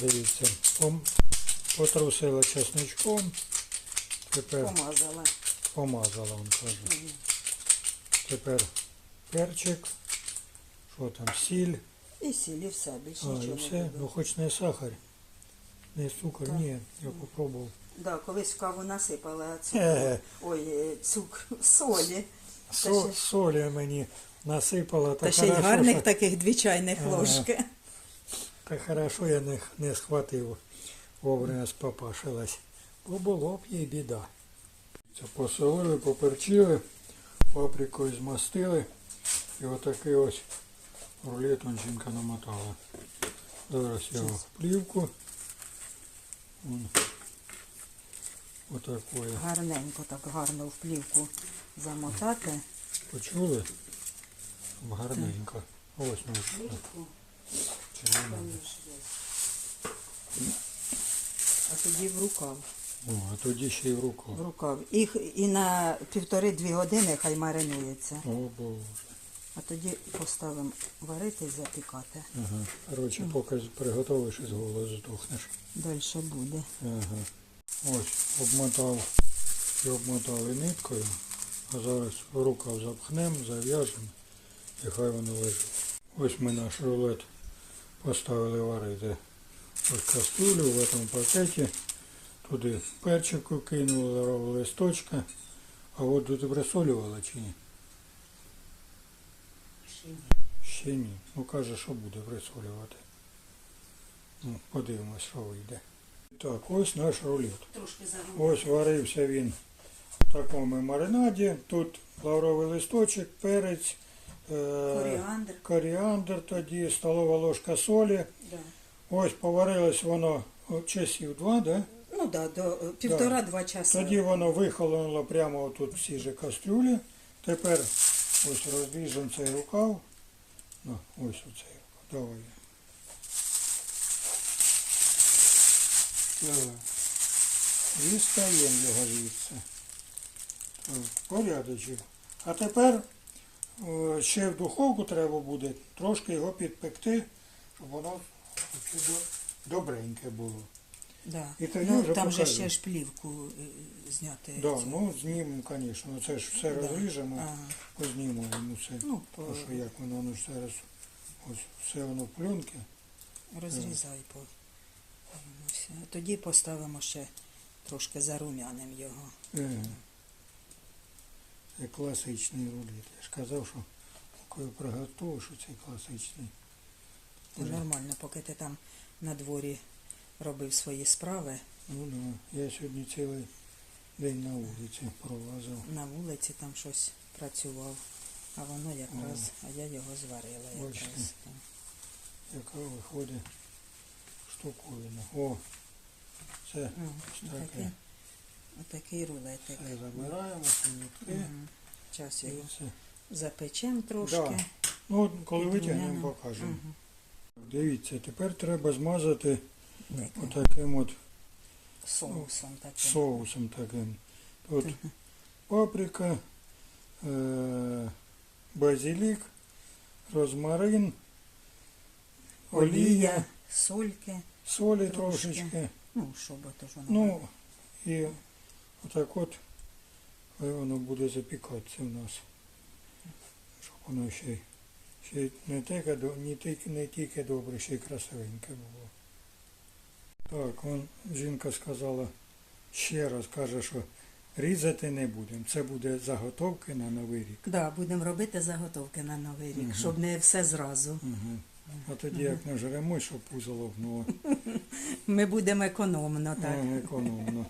Дивіться, потрусила чесничком, тепер Помазала. помазала, он каже. Тепер перчик, що там, сіль, І сіль, і все, більше а, і нічого все. не Ну хоч не сахар, не цукор, Так. ні, я попробував. Да, колись в каву насипала цукру. Е, Ой, е, цукру, солі. со, ще- солі мені насипала, Та ще й гарних що, таких дві чайних ложки. Так хорошо я не, не схватив, вовремя спопашилась. Бо було б їй біда. Це посолили, поперчили, паприкою змастили. І отакий ось рулет он жінка намотала. Зараз його в плівку. Вон. Отакої. Гарненько, так гарно в плівку замотати. Почули? Гарненько. Ось ну. Не? А тоді в рукав. О, а тоді ще й в В рукав. І, і на півтори-дві години хай маринується. О Боже. А тоді поставимо варити і запікати. Ага. Коротше, поки приготовиш із голоду здохнеш. Далі буде. Ага. Ось, обмотав і обмотали ниткою, а зараз рукав запхнемо, зав'яжемо і хай воно лежить. Ось ми наш рулет поставили варити. Ось каструлю в цьому пакеті. Туди перчику кинули, лаврового листочка. А воду ти присолювала чи ні? Ще ні. Ну каже, що буде присолювати. Ну, подивимось, що вийде. Так, ось наш рулет. Ось варився він в такому маринаді. Тут лавровий листочок, перець, Коріандр. коріандр тоді, столова ложка солі. Да. Ось поварилось воно часів два, да? Ну да, до е, півтора-два часа. Тоді воно вихолонуло прямо тут в цій же кастрюлі. Тепер ось розріжемо цей рукав. Ну, ось оцей рукав. Давай. Так. Дістаємо його звідси. Порядочок. А тепер ще в духовку треба буде трошки його підпекти, щоб воно добреньке було. Да. І тоді ну, вже там же ще ж плівку е, зняти. Да, цю. ну знімемо, звісно. Це ж все Да. розріжемо, Ага. познімаємо все. Ну, по... Тому що як воно, воно ж зараз ось все воно в пленки. розрізай по. А тоді поставимо ще трошки зарум'яним його. Е, Це класичний рулет. Я ж казав, що коли приготував, що це класичний. Це нормально, поки ти там на дворі робив свої справи Ну да. Я сьогодні цілий день на вулиці пролазив. на вулиці, там щось працював. А воно якраз, а я його зварила Бачите. якраз. там. Яка виходить штуковина. О, це Ну, ось отакий, таке. Отакий рулетик. Забираємо. Час І його запечемо трошки. Да. Ну, коли витягнемо, покажемо. Мгм. Дивіться, тепер треба змазати Ник. отаким от Соусом таким. соусом таким. Тут паприка, е- базилік, розмарин, олія, сольки. солі Трошки. трошечки. Ну, щоб то ж воно. Ну і отак от хай воно буде запікатися у нас. Щоб воно ще, ще не тільки, не тільки, не тільки добре, ще й красивеньке було. Так, он, жінка сказала ще раз, каже, що різати не будемо. Це буде заготовки на Новий рік. Да, будемо робити заготовки на новий рік, Мгм. щоб не все зразу. Угу. А тоді як нажремо, щоб пузо лопнуло. Ми будемо економно так. Економно.